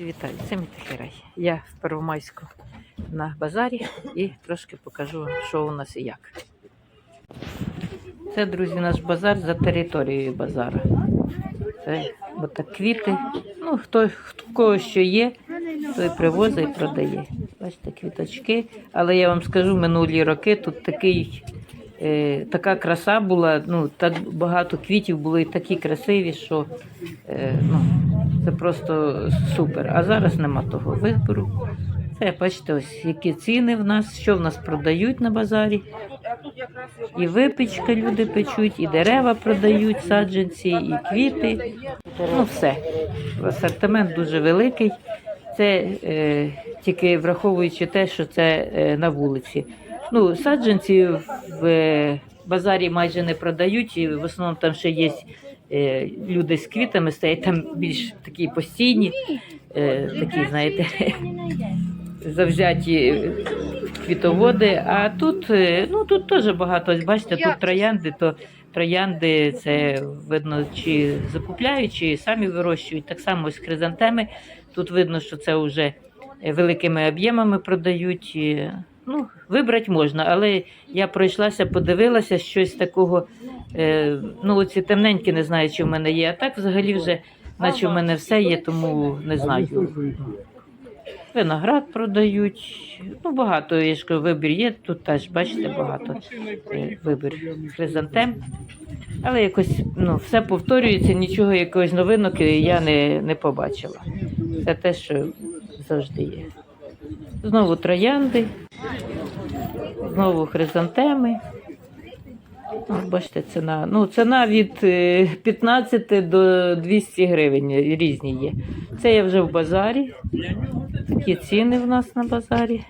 Вітаю, це Мітахірай. Я в Первомайську на базарі і трошки покажу, що у нас і як. Це, друзі, наш базар за територією базара. Це отак квіти. Ну, хто, хто в кого що є, той привозить і продає. Бачите, квіточки. Але я вам скажу, минулі роки тут такий, е, така краса була, ну, так багато квітів було і такі красиві, що е, ну, це просто супер. А зараз нема того вибору. Це бачите, ось які ціни в нас, що в нас продають на базарі. І випічка люди печуть, і дерева продають, саджанці, і квіти. Ну, все. Асортимент дуже великий. Це е, тільки враховуючи те, що це е, на вулиці. Ну, саджанці в е, базарі майже не продають, і в основному там ще є е, люди з квітами, стоять там більш такі постійні, е, такі, знаєте, завзяті квітоводи. А тут, ну, тут теж багато. Бачите, тут троянди, то троянди це видно, чи закупляють, чи самі вирощують. Так само ось хризантеми. Тут видно, що це вже великими об'ємами продають. Ну, вибрати можна, але я пройшлася, подивилася щось такого. Е, ну, оці темненькі не знаю, чи в мене є. А так взагалі вже, наче в мене все є, тому не знаю. Виноград продають. Ну, багато я ж кажу, вибір є. Тут теж, бачите, багато е, вибір хризантем. Але якось ну, все повторюється, нічого якогось новинок я не, не побачила. Це те, що завжди є. Знову троянди, знову хризантеми. Бачите, ціна. Ну, ціна від е, 15 до 200 гривень різні є. Це я вже в базарі. Такі ціни в нас на базарі.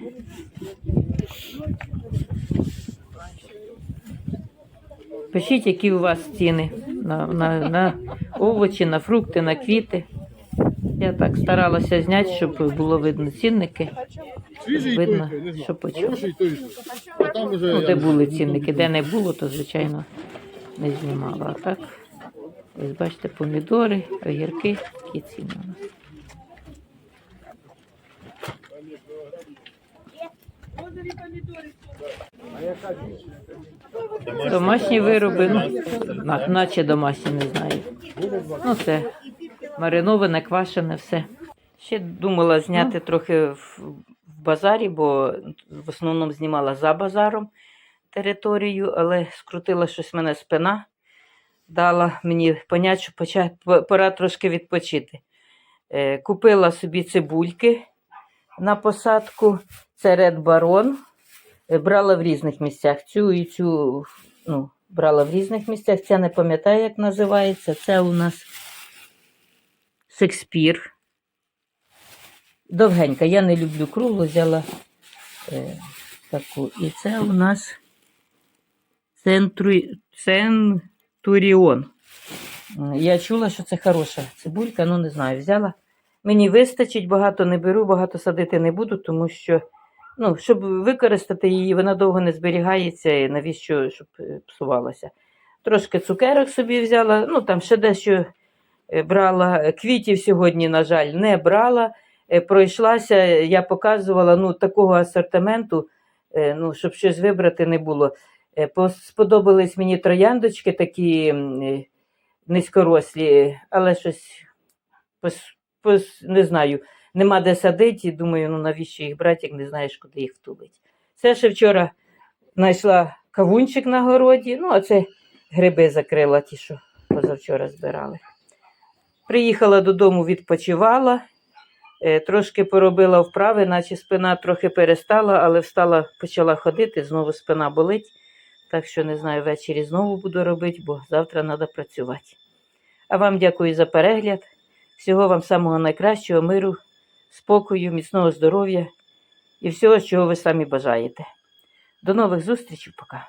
Пишіть, які у вас ціни на, на, на овочі, на фрукти, на квіти. Я так старалася зняти, щоб було видно цінники. Видно, що по чому. Хороший той. А там уже Ну, де були цінники, де не було, то звичайно не знімала. А так, ось бачите, помідори, огірки, які ціни у нас. Домашні вироби, ну, наче домашні, не знаю. Ну, це мариноване, квашене, все. Ще думала зняти трохи в, базарі, бо в основному знімала за базаром територію, але скрутила щось мене спина, дала мені поняття, що поча- пора трошки відпочити. Е, купила собі цибульки на посадку, це Red Baron. Е, Брала в різних місцях. Цю і цю ну, брала в різних місцях. Ця не пам'ятаю, як називається. Це у нас Шекспір. Довгенька. Я не люблю круглу, взяла е, таку. І це у нас центру... Центуріон. Я чула, що це хороша цибулька, ну не знаю, взяла. Мені вистачить, багато не беру, багато садити не буду, тому що, ну, щоб використати її, вона довго не зберігається, і навіщо, щоб е, псувалася. Трошки цукерок собі взяла, ну там ще дещо брала. Квітів сьогодні, на жаль, не брала. Е, Пройшлася, я показувала ну, такого асортименту, е, ну, щоб щось вибрати не було. Е, Сподобались мені трояндочки такі е, низькорослі, але щось не знаю, нема де садити, і думаю, ну навіщо їх брати, як не знаєш, куди їх втулить. Це ще вчора знайшла кавунчик на городі, ну, а це гриби закрила, ті, що позавчора збирали. Приїхала додому, відпочивала, е, трошки поробила вправи, наче спина трохи перестала, але встала, почала ходити, знову спина болить. Так що не знаю, ввечері знову буду робити, бо завтра треба працювати. А вам дякую за перегляд. Всього вам самого найкращого, миру, спокою, міцного здоров'я і всього, чого ви самі бажаєте. До нових зустрічей, пока.